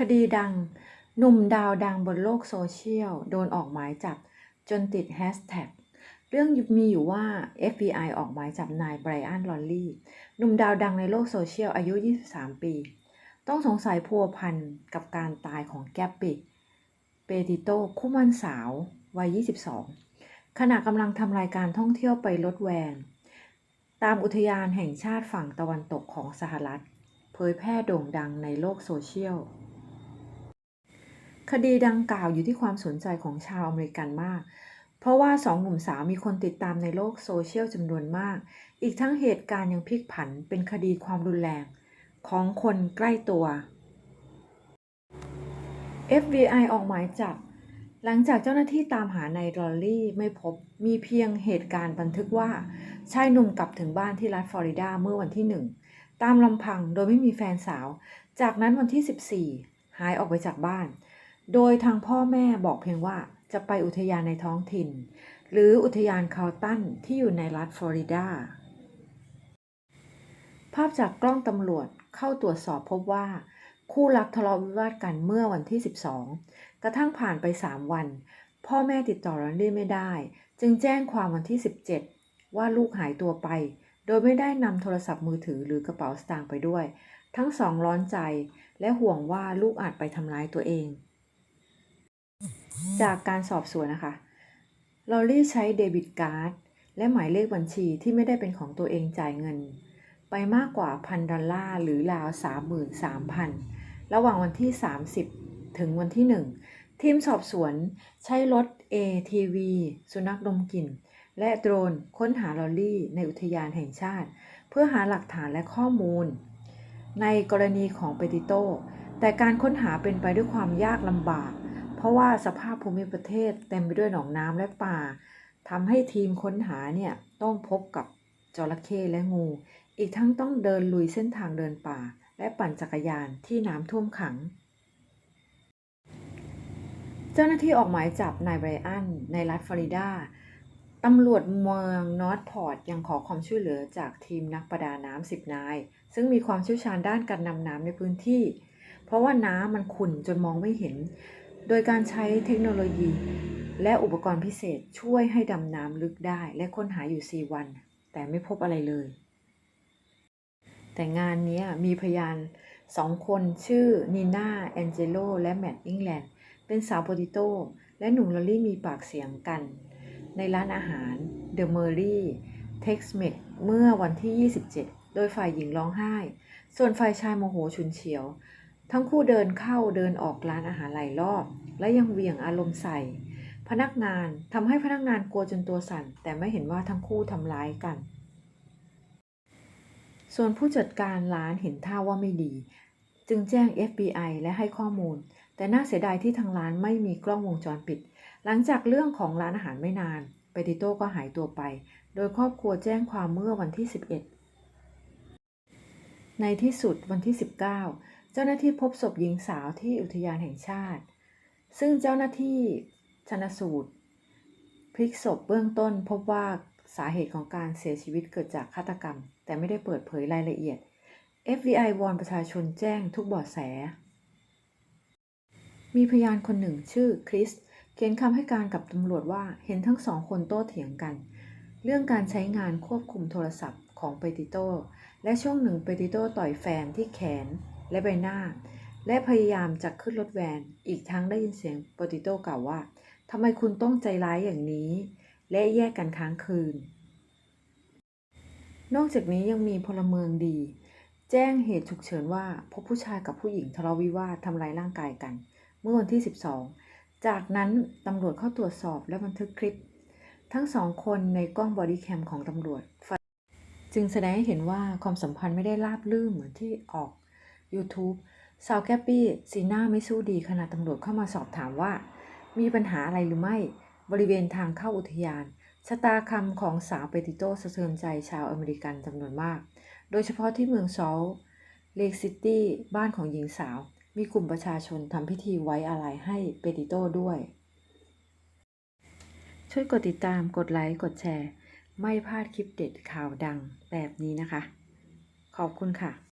คดีดัง หนุ่มดาวดังบนโลกโซเชียล โดนออกหมายจับ จนติดแฮชแท็กเรื่องมีอยู่ว่า FBI ออกหมายจับนายไบรอันลอลลี่หนุ่มดาวดังในโลกโซเชียลอายุ 23 ปี ต้องสงสัยพัวพันกับการตายของแกปปิเปติโตคู่มั่นสาววัย 22 ขณะกำลังทำรายการท่องเที่ยวไปรถแวน ตามอุทยานแห่งชาติฝั่งตะวันตกของสหรัฐ เผยแพร่โด่งดังในโลกโซเชียล คดีดังกล่าวอยู่ที่ความสนใจของชาวอเมริกันมาก เพราะว่าสองหนุ่มสาวมีคนติดตามในโลกโซเชียลจำนวนมาก อีกทั้งเหตุการณ์ยังพลิกผันเป็นคดีความรุนแรง ของคนใกล้ตัว FBI ออกหมายจับ หลังจากเจ้าหน้าที่ตามหานายรอลลี่ไม่พบมีเพียงเหตุการณ์บันทึกว่าชายหนุ่มกลับถึงบ้านที่รัฐฟลอริดาเมื่อวันที่หนึ่งตามลำพังโดยไม่มีแฟนสาว จากนั้นวันที่ 14 หายออกไปจากบ้าน โดยทางพ่อแม่บอกเพียงว่าจะไปอุทยานในท้องถิ่น หรืออุทยานคาลตันที่อยู่ในรัฐฟลอริดา ภาพจากกล้องตำรวจเข้าตรวจสอบพบว่า คู่รักทะเลาะวิวาทกันเมื่อวันที่ 12 กระทั่งผ่านไป 3 วัน พ่อแม่ติดต่อรอนลี่ไม่ได้ จึงแจ้งความวันที่ 17 ว่าลูกหายตัวไป โดยไม่ได้นำโทรศัพท์มือถือหรือกระเป๋าสตางค์ไปด้วย ทั้งสองร้อนใจและห่วงว่าลูกอาจไปทำร้ายตัวเอง จากการสอบสวนนะคะ ลอรี่ใช้เดบิตการ์ดและหมายเลขบัญชีที่ไม่ได้เป็นของตัวเองจ่ายเงิน ไปมากกว่าพันดอลลาร์หรือราว 33,000 ระหว่างวันที่ 30 ถึงวันที่ 1 ทีมสอบสวนใช้รถ ATV สุนัขดมกลิ่น และโดรนค้นหาลอรี่ในอุทยานแห่งชาติ เพื่อหาหลักฐานและข้อมูล ในกรณีของเปติโตแต่การค้นหาเป็นไปด้วยความยากลำบาก เพราะว่าสภาพภูมิประเทศเต็มไปด้วยหนองน้ำและป่าทำให้ทีมค้นหาเนี่ยต้องพบกับจระเข้และงู อีกทั้งต้องเดินลุยเส้นทางเดินป่า และปั่นจักรยานที่น้ำท่วมขัง เจ้าหน้าที่ออกหมายจับนายไบรอันในรัฐฟลอริดาตำรวจเมืองนอร์ทพอร์ตยังขอความช่วยเหลือจากทีมนักประดาน้ำสิบนาย ซึ่งมีความเชี่ยวชาญด้านการนำน้ำในพื้นที่ เพราะว่าน้ำมันขุ่นจนมองไม่เห็น โดยการใช้เทคโนโลยี และอุปกรณ์พิเศษช่วยให้ดำน้ำลึกได้และค้นหาอยู่ 4 วัน แต่ไม่พบอะไรเลย แต่งานนี้มีพยานสองคนชื่อนีน่าแองเจโลและแมตต์อิงแลนด์เป็นสาวโปติโต้และหนุ่มลอรี่มีปากเสียงกัน ในร้านอาหาร The m e r y Tex-Mex เมื่อวันที่ 27 โดยฝ่ายหญิงร้องไห้ ส่วนฝ่ายชายโมโหฉุนเฉียว ทั้งคู่เดินเข้าเดินออกร้านอาหารหลายรอบ และยังเหวี่ยงอารมณ์ใส่ พนักงานทำให้พนักงานกลัวจนตัวสั่น แต่ไม่เห็นว่าทั้งคู่ทำร้ายกัน ส่วนผู้จัดการร้านเห็นท่าว่าไม่ดี จึงแจ้ง FBI และให้ข้อมูล แต่น่าเสียดายที่ทางร้านไม่มีกล้องวงจรปิด หลังจากเรื่องของร้านอาหารไม่นานเปติโต้ก็หายตัวไป โดยครอบครัวแจ้งความเมื่อวันที่ 11 ในที่สุดวันที่ 19 เจ้าหน้าที่พบศพหญิงสาวที่อุทยานแห่งชาติ ซึ่งเจ้าหน้าที่ชนสูตรพลิกศพเบื้องต้นพบว่าสาเหตุของการเสียชีวิตเกิดจากฆาตกรรม แต่ไม่ได้เปิดเผยรายละเอียด FBI วอนประชาชนแจ้งทุกเบาะแส มีพยานคนหนึ่งชื่อคริส เขียนคำให้การกับตำรวจว่าเห็นทั้งสองคนโต้เถียงกัน เรื่องการใช้งานควบคุมโทรศัพท์ของเปติโตและช่วงหนึ่งเปติโตต่อยแฟนที่แขน และใบหน้า และพยายามจะขึ้นรถแวน อีกทั้งได้ยินเสียงเปติโต้กล่าวว่าทำไมคุณต้องใจร้ายอย่างนี้ และแยกกันค้างคืน นอกจากนี้ยังมีพลเมืองดี แจ้งเหตุฉุกเฉินว่าพบผู้ชายกับผู้หญิงทะเลาะวิวาททำร้ายร่างกายกัน เมื่อวันที่ 12 จากนั้นตำรวจเข้าตรวจสอบและบันทึกคลิป ทั้งสองคนในกล้องบอดี้แคมของตำรวจ จึงแสดงให้เห็นว่าความสัมพันธ์ไม่ได้ราบรื่นเหมือนที่ออก YouTube สาวแกปปี้สีหน้าไม่สู้ดีขณะตำรวจเข้ามาสอบถามว่า มีปัญหาอะไรหรือไม่ บริเวณทางเข้าอุทยาน ชะตาคำของสาวเปติโตสะเทือนใจชาวอเมริกันจำนวนมาก โดยเฉพาะที่เมืองซอลเลกซิตี้บ้านของหญิงสาว มีกลุ่มประชาชนทำพิธีไว้อาลัยให้เปติโตด้วย ช่วยกดติดตามกดไลค์กดแชร์ ไม่พลาดคลิปเด็ดข่าวดังแบบนี้นะคะ ขอบคุณค่ะ